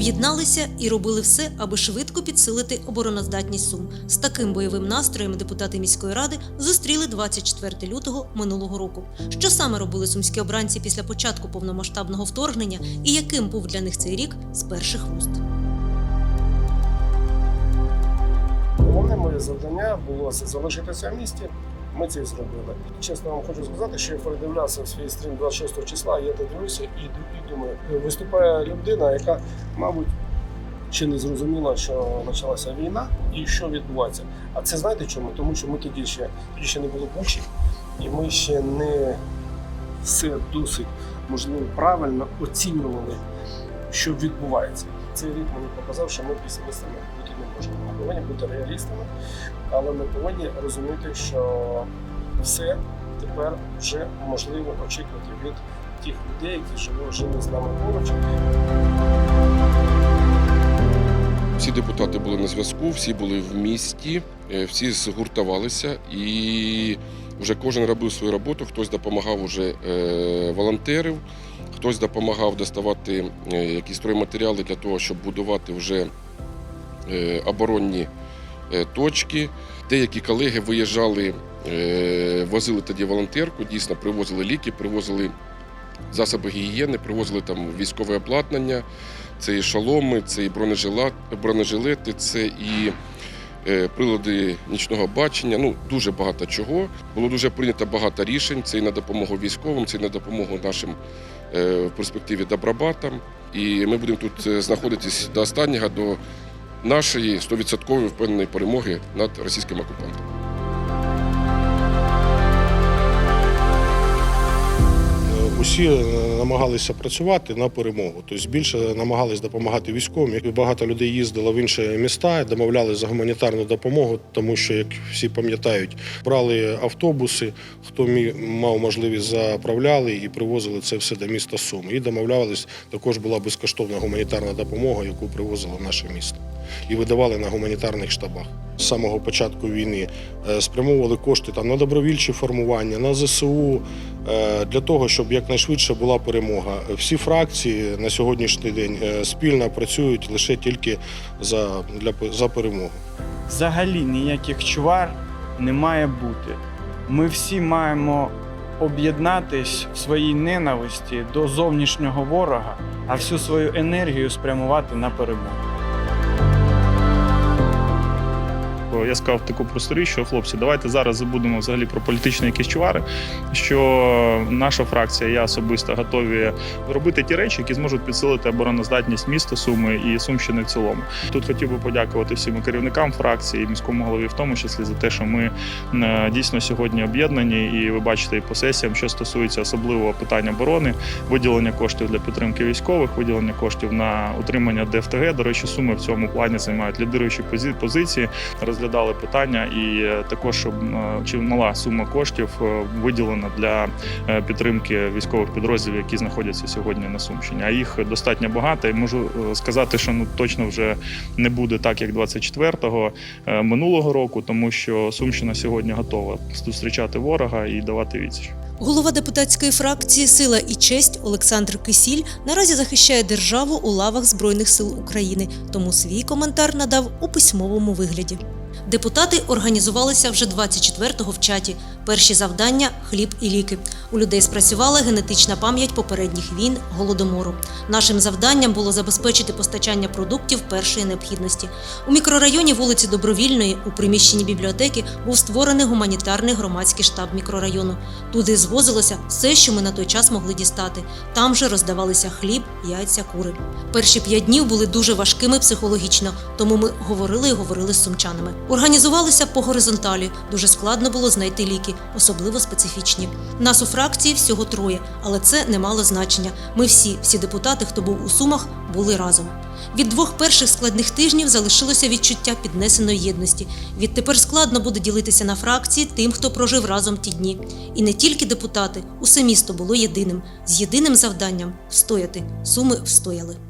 Об'єдналися і робили все, аби швидко підсилити обороноздатність Сум. З таким бойовим настроєм депутати міської ради зустріли 24 лютого минулого року. Що саме робили сумські обранці після початку повномасштабного вторгнення, і яким був для них цей рік з перших вуст? Головне моє завдання було залишитися в місті. Ми це і зробили. Чесно вам хочу сказати, що я передивлявся свій стрім 26 числа. Я так дивлюся і, думаю, виступає людина, яка, мабуть, ще не зрозуміла, що почалася війна і що відбувається. А це знаєте чому? Тому що ми тоді ще тоді ще не було бучі, і ми ще не все досить можливо правильно оцінювали, що відбувається. Цей рік мені показав, що ми песимістами бути не можемо. Ми повинні бути реалістами, але ми повинні розуміти, що все тепер вже можливо очікувати від тих людей, які живуть жили з нами поруч. Всі депутати були на зв'язку, всі були в місті, е, всі згуртувалися і вже кожен робив свою роботу. Хтось допомагав уже е, волонтерів, хтось допомагав доставати е, якісь стройматеріали для того, щоб будувати вже оборонні е, точки. Деякі колеги виїжджали, е, возили тоді волонтерку, дійсно привозили ліки, привозили засоби гігієни, привозили там військове обладнання. Це і шоломи, це і бронежилети, це і е, прилади нічного бачення. Ну дуже багато чого. Було дуже прийнято багато рішень. Це і на допомогу військовим, це і на допомогу нашим е, в перспективі добробатам. І ми будемо тут е, знаходитись до останнього, до нашої 100% впевненої перемоги над російським окупантом. Усі е, намагалися працювати на перемогу, тобто більше намагались допомагати військовим. Багато людей їздило в інші міста, домовляли за гуманітарну допомогу, тому що, як всі пам'ятають, брали автобуси, хто мав можливість заправляли і привозили це все до міста Сум. І домовлялись, також була безкоштовна гуманітарна допомога, яку привозило наше місто, і видавали на гуманітарних штабах. З самого початку війни е, спрямовували кошти там на добровільчі формування, на ЗСУ для того, щоб якнайшвидше була перемога. Всі фракції на сьогоднішній день е, спільно працюють лише тільки за, для, за перемогу. взагалі ніяких чвар не має бути. Ми всі маємо об'єднатись в своїй ненависті до зовнішнього ворога, а всю свою енергію спрямувати на перемогу. Я сказав таку просту річ, що хлопці, давайте зараз забудемо взагалі про політичні якісь чвари. Що наша фракція, я особисто готові робити ті речі, які зможуть підсилити обороноздатність міста Суми і Сумщини в цілому. Тут хотів би подякувати всім керівникам фракції, міському голові, в тому числі за те, що ми е, дійсно сьогодні об'єднані, і ви бачите і по сесіям, що стосується особливого питання оборони, виділення коштів для підтримки військових, виділення коштів на утримання ДФТГ. До речі, суми в цьому плані займають лідируючі пози- позиції. Розглядали питання, і е, також щоб е, чимала сума коштів е, виділена для підтримки військових підрозділів, які знаходяться сьогодні на Сумщині. А їх достатньо багато. І можу сказати, що ну точно вже не буде так, як 24-го е, минулого року, тому що Сумщина сьогодні готова зустрічати ворога і давати відсіч. Голова депутатської фракції Сила і честь Олександр Кисіль наразі захищає державу у лавах Збройних сил України, тому свій коментар надав у письмовому вигляді. Депутати організувалися вже 24-го в чаті. Перші завдання хліб і ліки. У людей спрацювала генетична пам'ять попередніх війн, голодомору. Нашим завданням було забезпечити постачання продуктів першої необхідності. У мікрорайоні вулиці Добровільної, у приміщенні бібліотеки, був створений гуманітарний громадський штаб мікрорайону. Туди звозилося все, що ми на той час могли дістати. Там же роздавалися хліб, яйця, кури. Перші п'ять днів були дуже важкими психологічно, тому ми говорили і говорили з сумчанами. Організувалися по горизонталі. Дуже складно було знайти ліки, особливо специфічні. Нас у фракції всього троє, але це не мало значення. Ми всі, всі депутати, хто був у сумах, були разом. Від двох перших складних тижнів залишилося відчуття піднесеної єдності. Відтепер складно буде ділитися на фракції тим, хто прожив разом ті дні. І не тільки депутати, усе місто було єдиним, з єдиним завданням встояти. Суми встояли.